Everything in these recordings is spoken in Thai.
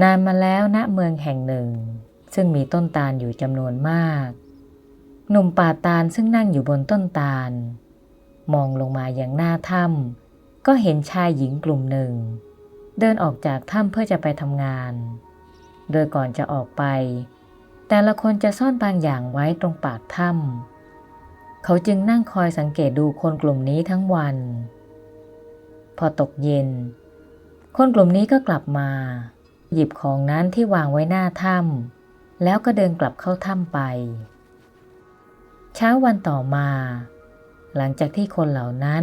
นานมาแล้วณเมืองแห่งหนึ่ง ซึ่งมีต้นตาลอยู่จำนวนมาก หนุ่มป่าตาลซึ่งนั่งอยู่บนต้นตาล มองลงมาอย่างหน้าถ้ำก็เห็นชายหญิงกลุ่มหนึ่ง เดินออกจากถ้ำเพื่อจะไปทำงาน โดยก่อนจะออกไป แต่ละคนจะซ่อนบางอย่างไว้ตรงปากถ้ำเขาจึงนั่งคอยสังเกตดูคนกลุ่มนี้ทั้งวัน พอตกเย็น คนกลุ่มนี้ก็กลับมา หยิบของนั้นที่วางไว้หน้าถ้ำแล้วก็เดินกลับเข้าถ้ำไป เช้าวันต่อมา หลังจากที่คนเหล่านั้น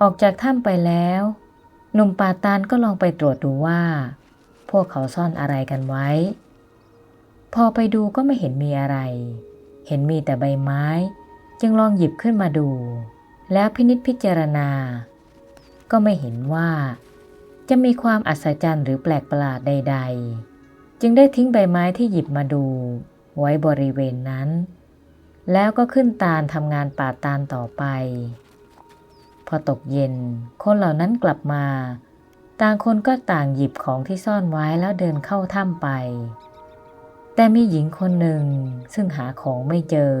ออกจากถ้ำไปแล้ว หนุ่มป่าตานก็ลองไปตรวจดูว่า พวกเขาซ่อนอะไรกันไว้ พอไปดูก็ไม่เห็นมีอะไร เห็นมีแต่ใบไม้ จึงลองหยิบขึ้นมาดู แล้วพินิจพิจารณา ก็ไม่เห็นว่า จะมีความอัศจรรย์หรือแปลกประหลาดใด ๆ จึงได้ทิ้งใบไม้ที่หยิบมาดู ไว้บริเวณนั้น แล้วก็ขึ้นตาลทำงานป่าตาลต่อไป พอตกเย็น คนเหล่านั้นกลับมา ต่างคนก็ต่างหยิบของที่ซ่อนไว้แล้วเดินเข้าถ้ำไป แต่มีหญิงคนหนึ่งซึ่งหาของไม่เจอ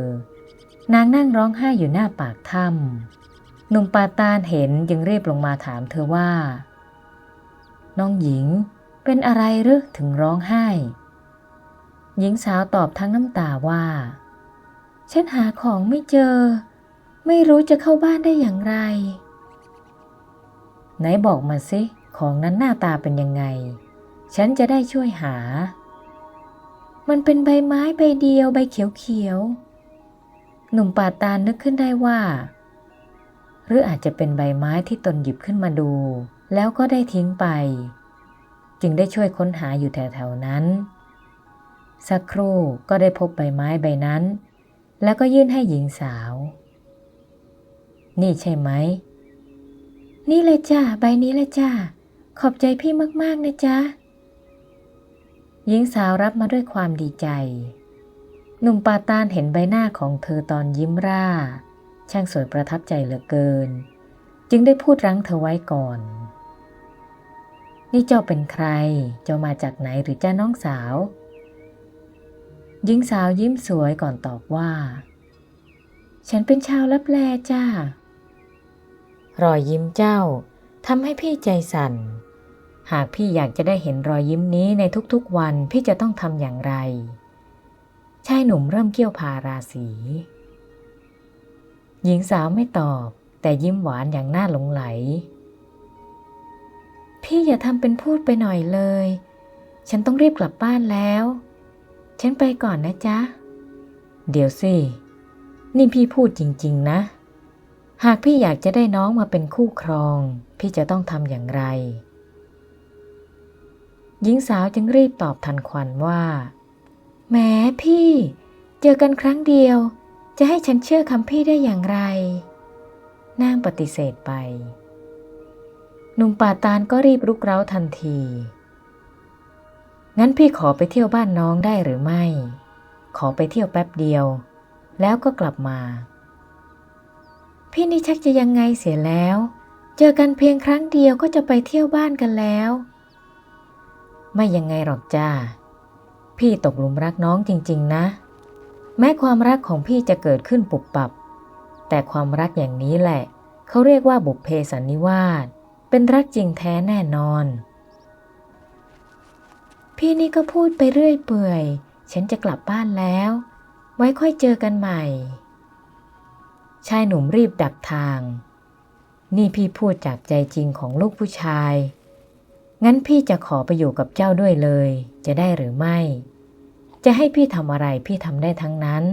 นางนั่งร้องไห้อยู่หน้าปากถ้ำหนุ่มป่าตาลเห็นจึงรีบลงมาถามเธอว่า น้องหญิงเป็นอะไรหรือถึงร้องไห้ หญิงสาวตอบทั้งน้ำตาว่า ฉันหาของไม่เจอ ไม่รู้จะเข้าบ้านได้อย่างไร ไหนบอกมาสิ ของนั้นหน้าตาเป็นยังไง ฉันจะได้ช่วยหา มันเป็นใบไม้ใบเดียวใบเขียวๆหนุ่มป่าตาลนึกขึ้นได้ว่า หรืออาจจะเป็นใบไม้ที่ตนหยิบขึ้นมาดู แล้วก็ได้ทิ้งไป จึงได้ช่วยค้นหาอยู่แถวๆนั้น สักครู่ก็ได้พบใบไม้ใบนั้น แล้วก็ยื่นให้หญิงสาว นี่ใช่ไหม นี่เลยจ้าใบนี้เลยจ้าขอบใจพี่มาก ๆ นะจ๊ะ หญิงสาวรับมาด้วยความดีใจ หนุ่มปาตานเห็นใบหน้าของเธอตอนยิ้มร่า ช่างสวยประทับใจเหลือเกิน จึงได้พูดรั้งเธอไว้ก่อน นี่เจ้าเป็นใคร เจ้ามาจากไหนหรือเจ้าน้องสาว หญิงสาวยิ้มสวยก่อนตอบว่า ฉันเป็นชาวลับแลจ้ารอยยิ้มเจ้าทำให้พี่ใจสั่น หากพี่อยากจะได้เห็นรอยยิ้มนี้ในทุกๆวันพี่จะต้องทำอย่างไรชายหนุ่มเริ่มเกี่ยวพาราศี หญิงสาวไม่ตอบ แต่ยิ้มหวานอย่างน่าหลงไหล พี่อย่าทำเป็นพูดไปหน่อยเลย ฉันต้องรีบกลับบ้านแล้ว ฉันไปก่อนนะจ๊ะ เดี๋ยวสิ นี่พี่พูดจริง ๆ นะ หากพี่อยากจะได้น้องมาเป็นคู่ครอง พี่จะต้องทำอย่างไร หญิงสาวจึงรีบตอบทันควันว่าแม้พี่ เจอกันครั้งเดียว จะให้ฉันเชื่อคำพี่ได้อย่างไร นางปฏิเสธไป หนุ่มป่าตาลก็รีบรุกเร้าทันที งั้นพี่ขอไปเที่ยวบ้านน้องได้หรือไม่ ขอไปเที่ยวแป๊บเดียว แล้วก็กลับมา พี่นี่ชักจะยังไงเสียแล้ว เจอกันเพียงครั้งเดียวก็จะไปเที่ยวบ้านกันแล้ว ไม่ยังไงหรอกจ้า พี่ตกหลุมรักน้องจริง ๆ นะ แม้ความรักของพี่จะเกิดขึ้นปุบปับ แต่ความรักอย่างนี้แหละ เขาเรียกว่าบุพเพสันนิวาสเป็นรักจริงแท้แน่นอน พี่นี่ก็พูดไปเรื่อยเปื่อย ฉันจะกลับบ้านแล้ว ไว้ค่อยเจอกันใหม่ ชายหนุ่มรีบดักทาง นี่พี่พูดจากใจจริงของลูกผู้ชาย งั้นพี่จะขอไปอยู่กับเจ้าด้วยเลย จะได้หรือไม่ จะให้พี่ทำอะไรพี่ทำได้ทั้งนั้น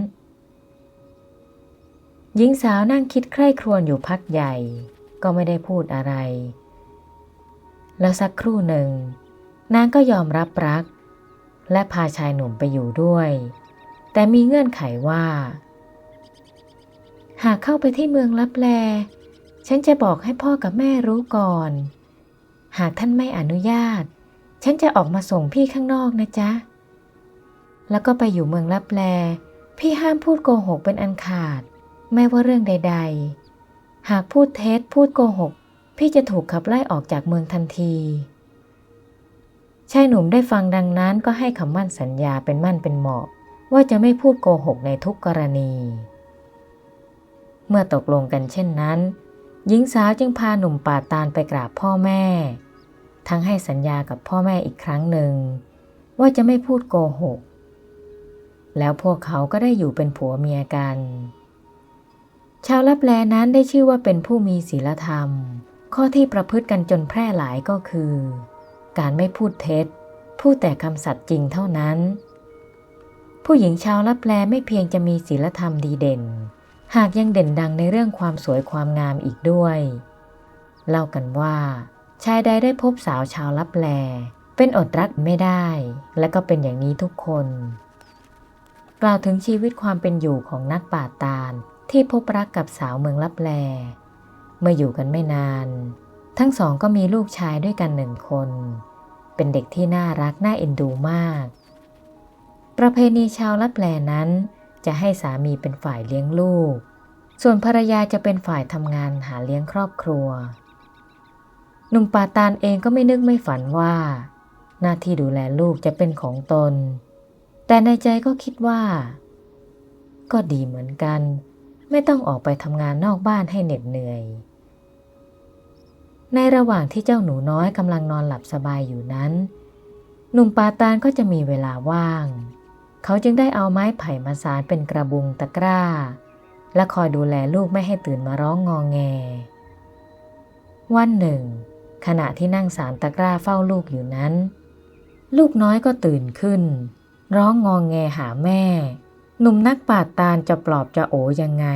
หญิงสาวนั่งคิดใคร่ครวญอยู่พักใหญ่ ก็ไม่ได้พูดอะไร แล้วสักครู่หนึ่ง นางก็ยอมรับรัก และพาชายหนุ่มไปอยู่ด้วย แต่มีเงื่อนไขว่า หากเข้าไปที่เมืองลับแล ฉันจะบอกให้พ่อกับแม่รู้ก่อน หากท่านไม่อนุญาต ฉันจะออกมาส่งพี่ข้างนอกนะจ๊ะ แล้วก็ไปอยู่เมืองลับแล พี่ห้ามพูดโกหกเป็นอันขาด ไม่ว่าเรื่องใด ๆ หากพูดเท็จพูดโกหก พี่จะถูกขับไล่ออกจากเมืองทันทีชายหนุ่มได้ฟังดังนั้นก็ให้คำมั่นสัญญาเป็นมั่นเป็นเหมาะ ว่าจะไม่พูดโกหกในทุกกรณี เมื่อตกลงกันเช่นนั้น หญิงสาวจึงพาหนุ่มป่าตาลไปกราบพ่อแม่ ทั้งให้สัญญากับพ่อแม่อีกครั้งหนึ่ง ว่าจะไม่พูดโกหก แล้วพวกเขาก็ได้อยู่เป็นผัวเมียกัน ชาวลับแลนั้นได้ชื่อว่าเป็นผู้มีศีลธรรม ข้อที่ประพฤติกันจนแพร่หลายก็คือ การไม่พูดเท็จ พูดแต่คำสัตย์จริงเท่านั้น ผู้หญิงชาวลับแลไม่เพียงจะมีศีลธรรมดีเด่น หากยังเด่นดังในเรื่องความสวยความงามอีกด้วย เล่ากันว่า ชายใดได้พบสาวชาวลับแล เป็นอดรักไม่ได้ และก็เป็นอย่างนี้ทุกคน กล่าวถึงชีวิตความเป็นอยู่ของนักป่าตาล ที่พบรักกับสาวเมืองลับแล เมื่ออยู่กันไม่นาน ทั้งสองก็มีลูกชายด้วยกันหนึ่งคน เป็นเด็กที่น่ารักน่าเอ็นดูมาก ประเพณีชาวลับแลนั้น จะให้สามีเป็นฝ่ายเลี้ยงลูก ส่วนภรรยาจะเป็นฝ่ายทำงานหาเลี้ยงครอบครัว หนุ่มป่าตานเองก็ไม่นึกไม่ฝันว่า หน้าที่ดูแลลูกจะเป็นของตน แต่ในใจก็คิดว่า ก็ดีเหมือนกัน ไม่ต้องออกไปทำงานนอกบ้านให้เหน็ดเหนื่อย ในระหว่างที่เจ้าหนูน้อยกำลังนอนหลับสบายอยู่นั้น หนุ่มปาตานก็จะมีเวลาว่าง เขาจึงได้เอาไม้ไผ่มาสารเป็นกระบุงตะกร้า และคอยดูแลลูกไม่ให้ตื่นมาร้องงองแง วันหนึ่ง ขณะที่นั่งสารตะกร้าเฝ้าลูกอยู่นั้น ลูกน้อยก็ตื่นขึ้น ร้องงองแงหาแม่ หนุ่มนักปาดตาลจะปลอบจะโอยังไง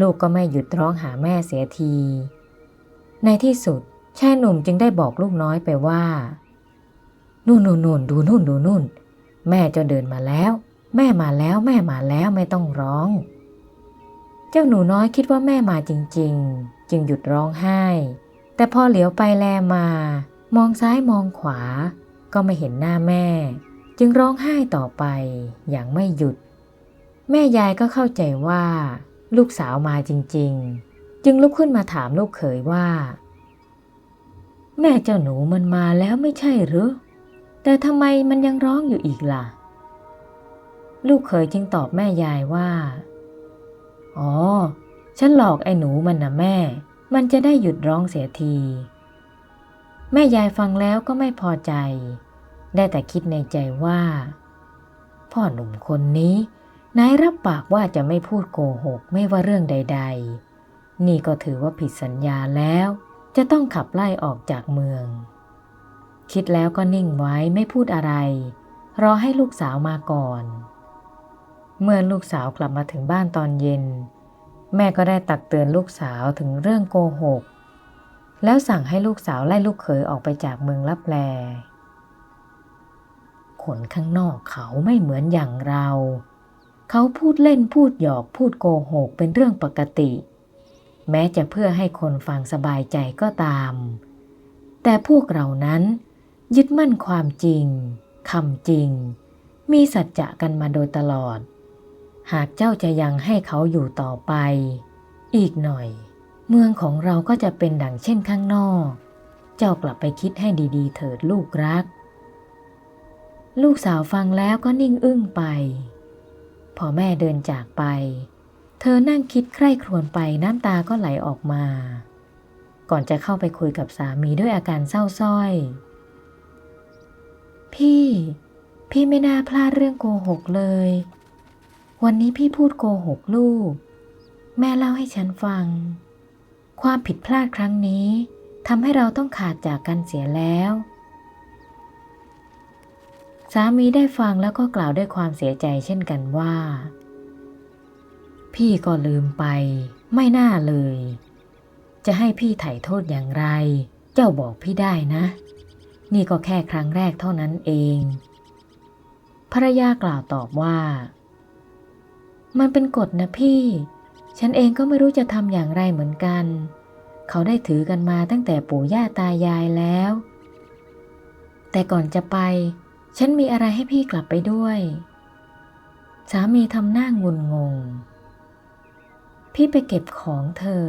ลูกก็ไม่หยุดร้องหาแม่เสียที ในที่สุดชายหนุ่มจึงได้บอกลูกน้อยไปว่านู่นนู่นนู่นดูนู่นดูนู่น แม่จะเดินมาแล้ว แม่มาแล้วแม่มาแล้วไม่ต้องร้อง เจ้าหนูน้อยคิดว่าแม่มาจริง ๆ จึงหยุดร้องไห้ แต่พอเหลียวไปแลมา มองซ้ายมองขวา ก็ไม่เห็นหน้าแม่ จึงร้องไห้ต่อไปอย่างไม่หยุด แม่ยายก็เข้าใจว่า ลูกสาวมาจริง ๆ จึงลุกขึ้นมาถามลูกเขยว่า แม่เจ้าหนูมันมาแล้วไม่ใช่หรือ แต่ทำไมมันยังร้องอยู่อีกล่ะ ลูกเขยจึงตอบแม่ยายว่า อ๋อ ฉันหลอกไอ้หนูมันนะแม่ มันจะได้หยุดร้องเสียที แม่ยายฟังแล้วก็ไม่พอใจ ได้แต่คิดในใจว่า พ่อหนุ่มคนนี้นายรับปากว่าจะไม่พูดโกหกไม่ว่าเรื่องใด ๆ นี่ก็ถือว่าผิดสัญญาแล้ว จะต้องขับไล่ออกจากเมือง คิดแล้วก็นิ่งไว้ไม่พูดอะไร รอให้ลูกสาวมาก่อน เมื่อลูกสาวกลับมาถึงบ้านตอนเย็น แม่ก็ได้ตักเตือนลูกสาวถึงเรื่องโกหก แล้วสั่งให้ลูกสาวไล่ลูกเขยออกไปจากเมืองลับแล คนข้างนอกเขาไม่เหมือนอย่างเรา เขาพูดเล่นพูดหยอกพูดโกหกเป็นเรื่องปกติ แม้จะเพื่อให้คนฟังสบายใจก็ตาม แต่พวกเรานั้น ยึดมั่นความจริงคำจริง มีสัจจะกันมาโดยตลอด หากเจ้าจะยังให้เขาอยู่ต่อไป อีกหน่อย เมืองของเราก็จะเป็นดังเช่นข้างนอก เจ้ากลับไปคิดให้ดีๆ เถิดลูกรัก ลูกสาวฟังแล้วก็นิ่งอึ้งไป พอแม่เดินจากไป เธอนั่งคิดใคร่ครวญไปน้ำตาก็ไหลออกมา ก่อนจะเข้าไปคุยกับสามีด้วยอาการเศร้าส้อย พี่ พี่ไม่น่าพลาดเรื่องโกหกเลย วันนี้พี่พูดโกหกลูก แม่เล่าให้ฉันฟัง ความผิดพลาดครั้งนี้ทำให้เราต้องขาดจากกันเสียแล้ว สามีได้ฟังแล้วก็กล่าวด้วยความเสียใจเช่นกันว่า พี่ก็ลืมไป ไม่น่าเลย จะให้พี่ไถ่โทษอย่างไร เจ้าบอกพี่ได้นะ นี่ก็แค่ครั้งแรกเท่านั้นเองภรรยากล่าวตอบว่า มันเป็นกฎนะพี่ ฉันเองก็ไม่รู้จะทำอย่างไรเหมือนกัน เขาได้ถือกันมาตั้งแต่ปู่ย่าตายายแล้ว แต่ก่อนจะไป ฉันมีอะไรให้พี่กลับไปด้วย สามีทำหน้างุนงง พี่ไปเก็บของเธอ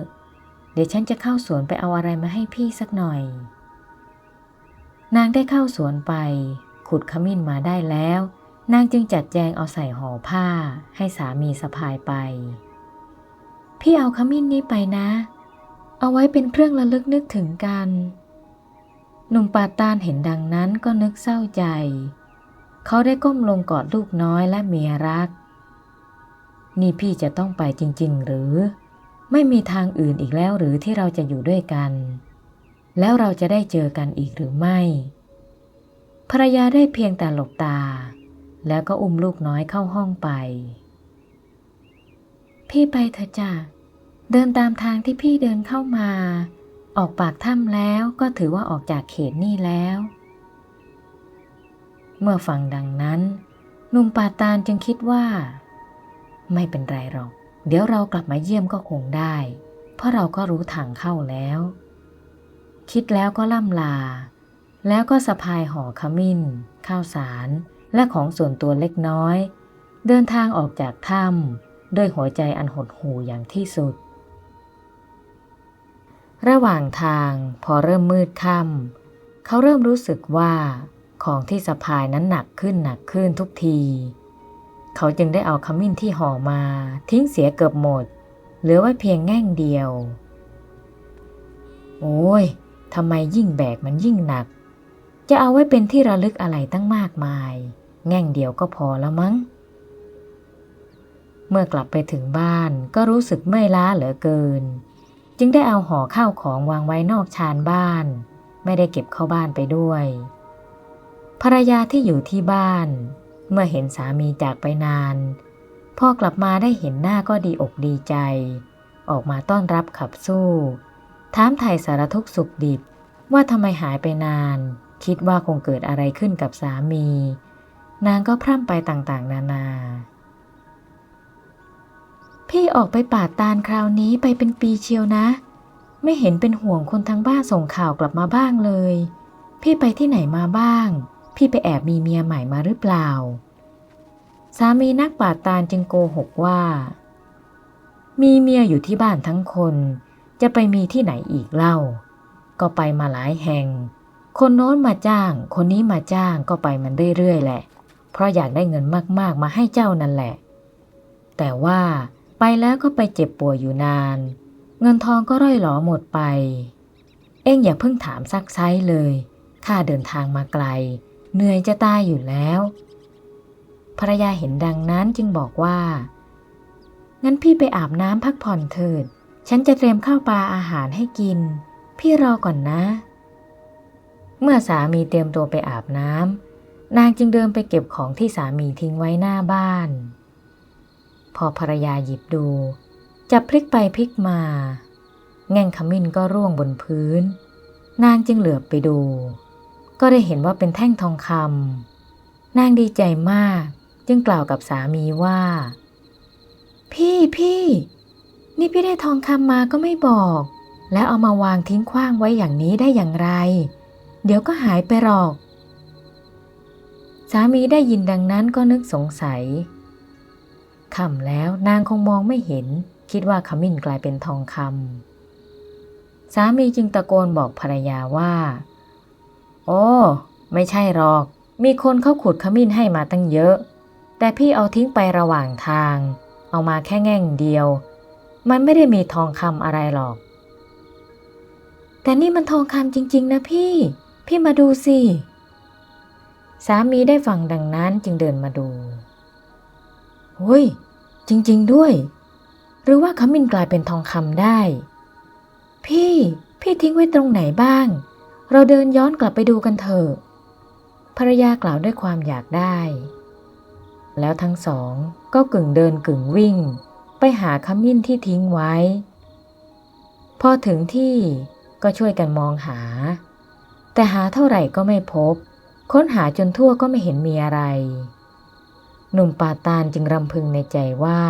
เดี๋ยวฉันจะเข้าสวนไปเอาอะไรมาให้พี่สักหน่อย นางได้เข้าสวนไป ขุดขมิ้นมาได้แล้ว นางจึงจัดแจงเอาใส่ห่อผ้า ให้สามีสะพายไป พี่เอาขมิ้นนี้ไปนะ เอาไว้เป็นเครื่องระลึกนึกถึงกัน หนุ่มปาตานเห็นดังนั้นก็นึกเศร้าใจ เขาได้ก้มลงกอดลูกน้อยและเมียรัก นี่พี่จะต้องไปจริง ๆ หรือ ไม่มีทางอื่นอีกแล้วหรือที่เราจะอยู่ด้วยกัน แล้วเราจะได้เจอกันอีกหรือไม่ ภรรยาได้เพียงแต่หลบตา แล้วก็อุ้มลูกน้อยเข้าห้องไป พี่ไปเถอะจ้ะเดินตามทางที่พี่เดินเข้ามา ออกปากถ้ำแล้วก็ถือว่าออกจากเขตนี่แล้ว เมื่อฟังดังนั้นนุ่มปาตานจึงคิดว่า ไม่เป็นไรหรอก เดี๋ยวเรากลับมาเยี่ยมก็คงได้ เพราะเราก็รู้ทางเข้าแล้ว คิดแล้วก็ล่ำลา แล้วก็สะพายห่อขมิ้น ข้าวสาร และของส่วนตัวเล็กน้อย เดินทางออกจากถ้ำด้วยหัวใจอันหดหู่อย่างที่สุด ระหว่างทางพอเริ่มมืดค่ำเขาเริ่มรู้สึกว่าของที่สะพายนั้นหนักขึ้นหนักขึ้นทุกที เขาจึงได้เอาขมิ้นที่ห่อมาทิ้งเสียเกือบหมด เหลือไว้เพียงแง่งเดียว โอ้ยทำไมยิ่งแบกมันยิ่งหนัก จะเอาไว้เป็นที่ระลึกอะไรตั้งมากมาย แง่งเดียวก็พอแล้วมั้ง เมื่อกลับไปถึงบ้านก็รู้สึกเมื่อยล้าเหลือเกิน จึงได้เอาห่อข้าวของวางไว้นอกชานบ้าน ไม่ได้เก็บเข้าบ้านไปด้วย ภรรยาที่อยู่ที่บ้าน เมื่อเห็นสามีจากไปนานพอกลับมาได้เห็นหน้าก็ดีอกดีใจ ออกมาต้อนรับขับสู้ ถามไถ่สารทุกข์สุขดิบว่าทำไมหายไปนาน คิดว่าคงเกิดอะไรขึ้นกับสามี นางก็พร่ำไปต่างๆ นานา พี่ออกไปป่าตาลคราวนี้ไปเป็นปีเชียวนะ ไม่เห็นเป็นห่วงคนทั้งบ้านส่งข่าวกลับมาบ้างเลย พี่ไปที่ไหนมาบ้าง พี่ไปแอบมีเมียใหม่มาหรือเปล่า สามีนักป่าตาลจึงโกหกว่า มีเมียอยู่ที่บ้านทั้งคน จะไปมีที่ไหนอีกเล่า ก็ไปมาหลายแห่ง คนโน้นมาจ้าง คนนี้มาจ้างก็ไปมันเรื่อยๆแหละ เพราะอยากได้เงินมากๆมาให้เจ้านั่นแหละ แต่ว่า ไปแล้วก็ไปเจ็บป่วยอยู่นาน เงินทองก็ร่อยหลอหมดไป เอ็งอย่าเพิ่งถามซักไซเลยข้าเดินทางมาไกล เหนื่อยจะตายอยู่แล้ว ภรรยาเห็นดังนั้นจึงบอกว่า งั้นพี่ไปอาบน้ำพักผ่อนเถิด ฉันจะเตรียมข้าวปลาอาหารให้กิน พี่รอก่อนนะ เมื่อสามีเตรียมตัวไปอาบน้ำนางจึงเดินไปเก็บของที่สามีทิ้งไว้หน้าบ้าน อภรรยาหยิบดูจับพลิกไปพลิกมา แง่งขมิ้นก็ร่วงบนพื้น นางจึงเหลือบไปดู ก็ได้เห็นว่าเป็นแท่งทองคำนางดีใจมาก จึงกล่าวกับสามีว่า พี่พี่ นี่พี่ได้ทองคำมาก็ไม่บอก แล้วเอามาวางทิ้งขว้างไว้อย่างนี้ได้อย่างไร เดี๋ยวก็หายไปหรอกสามีได้ยินดังนั้นก็นึกสงสัย ค่ำแล้วนางคงมองไม่เห็น คิดว่าขมิ้นกลายเป็นทองคำสามีจึงตะโกนบอกภรรยาว่า โอ้ ไม่ใช่หรอก มีคนเข้าขุดขมิ้นให้มาตั้งเยอะ แต่พี่เอาทิ้งไประหว่างทาง เอามาแค่แง่งเดียว มันไม่ได้มีทองคำอะไรหรอก แต่นี่มันทองคำจริง ๆ นะพี่ พี่มาดูสิสามีได้ฟังดังนั้นจึงเดินมาดู เฮ้ย จริง ๆ ด้วย หรือว่าขมิ้นกลายเป็นทองคำได้ พี่ พี่ทิ้งไว้ตรงไหนบ้าง เราเดินย้อนกลับไปดูกันเถอะ ภรรยากล่าวด้วยความอยากได้ แล้วทั้งสองก็กึ่งเดินกึ่งวิ่ง ไปหาขมิ้นที่ทิ้งไว้ พอถึงที่ก็ช่วยกันมองหา แต่หาเท่าไหร่ก็ไม่พบ ค้นหาจนทั่วก็ไม่เห็นมีอะไร หนุ่มป่าตาลจึงรำพึงในใจว่า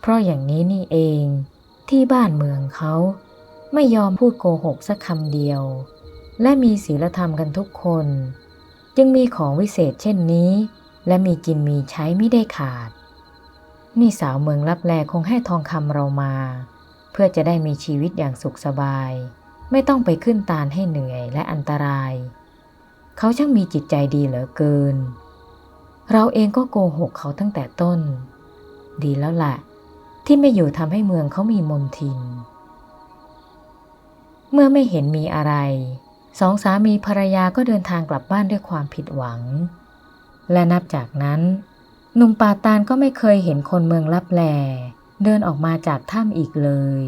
เพราะอย่างนี้นี่เองที่บ้านเมืองเขาไม่ยอมพูดโกหกสักคำเดียว และมีศีลธรรมกันทุกคน จึงมีของวิเศษเช่นนี้ และมีกินมีใช้ไม่ได้ขาด นี่สาวเมืองรับแลคงให้ทองคำเรามา เพื่อจะได้มีชีวิตอย่างสุขสบายไไม่ต้องไปขึ้นตาลให้เหนื่อยและอันตราย เขาช่างมีจิตใจดีเหลือเกิน เราเองก็โกหกเขาตั้งแต่ต้น ดีแล้วแหละที่ไม่อยู่ทำให้เมืองเขามีมนทิน เมื่อไม่เห็นมีอะไร สองสามีภรรยาก็เดินทางกลับบ้านด้วยความผิดหวัง และนับจากนั้นหนุ่มป่าตาลก็ไม่เคยเห็นคนเมืองลับแล เดินออกมาจากถ้ำอีกเลย